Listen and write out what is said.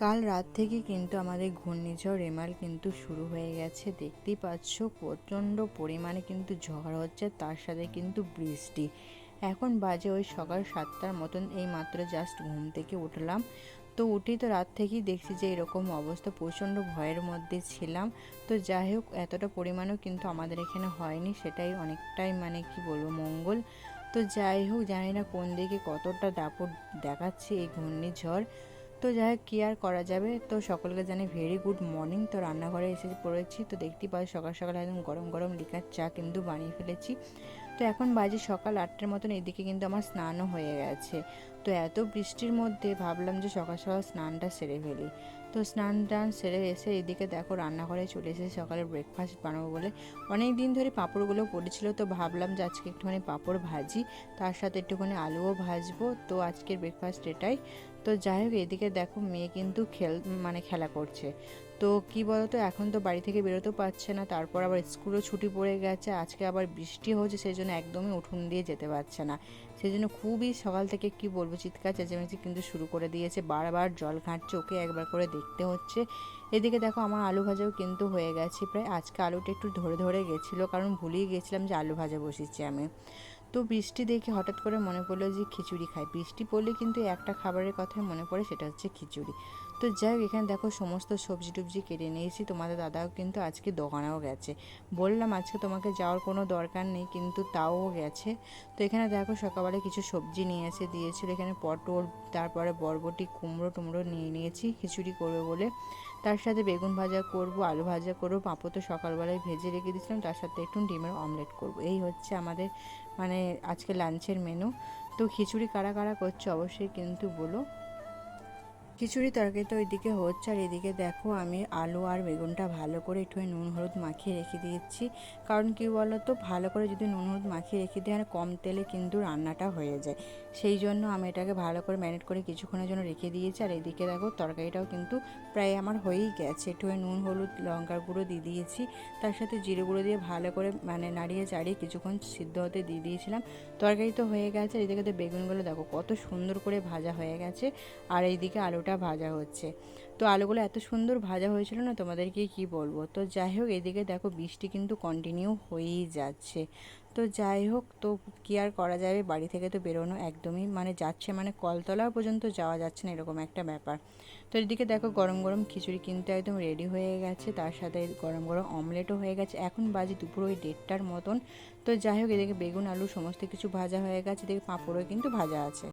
কাল রাত থেকে কিন্তু আমাদের ঘূর্ণিঝড় রেমাল কিন্তু শুরু হয়ে গেছে। দেখতেই পাচ্ছ প্রচণ্ড পরিমাণে কিন্তু ঝড় হচ্ছে, তার সাথে কিন্তু বৃষ্টি। এখন বাজে ওই সকাল সাতটার মতন, এই মাত্র জাস্ট ঘুম থেকে উঠলাম। তো উঠেই তো রাত থেকেই দেখছি যে এরকম অবস্থা, প্রচণ্ড ভয়ের মধ্যে ছিলাম। তো যাই হোক, এতটা পরিমাণও কিন্তু আমাদের এখানে হয়নি, সেটাই অনেকটাই মানে কি বলব, মঙ্গল। তো যাই হোক, জানি না কোন দিকে কতটা দাপট দেখাচ্ছে এই ঘূর্ণিঝড়। তো যাই হোক, কী আর করা যাবে? তো সকলকে জানি ভেরি গুড মর্নিং তো রান্নাঘরে এসে পড়েছি। তো দেখতেই পাই সকাল সকাল একদম গরম গরম লিকার চা কিন্তু বানিয়ে ফেলেছি। তো এখন বাজে সকাল আটটার মতন, এদিকে কিন্তু আমার স্নানও হয়ে গেছে। তো এত বৃষ্টির মধ্যে ভাবলাম যে সকাল সকাল স্নানটা সেরে ফেলি। তো স্নান টান সেরে এসে এদিকে দেখো রান্নাঘরে চলে এসেছি, সকালে ব্রেকফাস্ট বানাবো বলে। অনেক দিন ধরে পাঁপড়গুলো পড়েছিল, তো ভাবলাম যে আজকে একটুখানি পাঁপড় ভাজি, তার সাথে একটুখানি আলুও ভাজবো। তো আজকের ব্রেকফাস্ট এটাই। তো যাই হোক, এদিকে দেখো মেয়ে কিন্তু খেল মানে খেলা করছে। তো কি বলতো, এখন তো বাড়ি থেকে বেরোতেও পারছে না, তারপর আবার স্কুলও ছুটি পড়ে গেছে, আজকে আবার বৃষ্টি হচ্ছে, সেই জন্য একদমই উঠোন দিয়ে যেতে পারছে না। সেই জন্য খুবই সকাল থেকে কি বলব চিৎকার চেঁচামেচি কিন্তু শুরু করে দিয়েছে, বারবার জল ঘাঁটছে, ওকে একবার করে দেখতে হচ্ছে। এদিকে দেখো আমার আলু ভাজাও কিন্তু হয়ে গেছে, প্রায় আজকে আলুটা একটু ধরে ধরে গেছিল, কারণ ভুলেই গেছিলাম যে আলু ভাজা বসেছি আমি। তো বৃষ্টি দেখে হঠাৎ করে মনে পড়ল যে খিচুড়ি খাই। বৃষ্টি পড়লে কিন্তু একটা খাবারের কথাই মনে পড়ে, সেটা হচ্ছে খিচুড়ি। তো যাই হোক, এখানে দেখো সমস্ত সবজি টুবজি কেটে নিয়েছি, তোমাদের দাদাও কিন্তু আজকে দোকানেও গেছে। বললাম আজকে তোমাকে যাওয়ার কোনো দরকার নেই, কিন্তু তাও গেছে। তো এখানে দেখো সকালবেলা কিছু সবজি নিয়ে এসে দিয়েছিল এখানে পটল, তারপরে বরবটি, কুমড়ো টুমড়ো নিয়ে নিয়েছি, খিচুড়ি করবে বলে। তার সাথে বেগুন ভাজা করব, আলু ভাজা করব, পাঁপড় তো সকালবেলায় ভেজে রেখে দিয়েছিলাম, তার সাথে একটু ডিমের অমলেট করব। এই হচ্ছে আমাদের মানে আজকে লাঞ্চের মেনু তো খিচুড়ি কারা কারা করছে অবশ্যই কিন্তু বলো। খিচুড়ি তরকারি তো ওইদিকে হচ্ছে, আর এদিকে দেখো আমি আলু আর বেগুনটা ভালো করে একটু নুন হলুদ মাখিয়ে রেখে দিয়েছি। কারণ কি বলো তো ভালো করে যদি নুন হলুদ মাখিয়ে রেখে দিই, আর কম তেলে কিন্তু রান্নাটা হয়ে যায়। সেই জন্য আমি এটাকে ভালো করে ম্যানেট করে কিছুক্ষণের জন্য রেখে দিয়েছি, আর এদিকে দেখো তরকারিটাও কিন্তু প্রায় আমার হয়েই গেছে। একটু নুন, হলুদ, লঙ্কার গুঁড়ো দিয়ে দিয়েছি। তার সাথে জিরে গুঁড়ো দিয়ে ভালো করে মানে নাড়িয়ে চাড়িয়ে কিছুক্ষণ সিদ্ধ হতে দিয়ে দিয়েছিলাম। তরকারি তো হয়ে গেছে, আর এদিকে তো বেগুনগুলো দেখো কত সুন্দর করে ভাজা হয়ে গেছে। আর এইদিকে আলুটা আলুটা ভাজা হচ্ছে। তো আলুগুলো এত সুন্দর ভাজা হয়েছিল না, তোমাদেরকে কি বলব? তো যাই হোক, এদিকে দেখো বৃষ্টি কিন্তু কন্টিনিউ হয়েই যাচ্ছে। তো যাই হোক, তো কী আর করা যাবে? বাড়ি থেকে তো বেরোনো একদমই মানে যাচ্ছে মানে কলতলা পর্যন্ত যাওয়া যাচ্ছে না, এরকম একটা ব্যাপার। তো এদিকে দেখো গরম গরম খিচুড়ি কিন্তু একদম রেডি হয়ে গেছে, তার সাথে গরম গরম অমলেটও হয়ে গেছে। এখন বাজে দুপুর ওই দেড়টার মতন। তো যাই হোক, এদিকে বেগুন, আলু, সমস্ত কিছু ভাজা হয়ে গেছে, এদিকে পাঁপড়ও কিন্তু ভাজা আছে।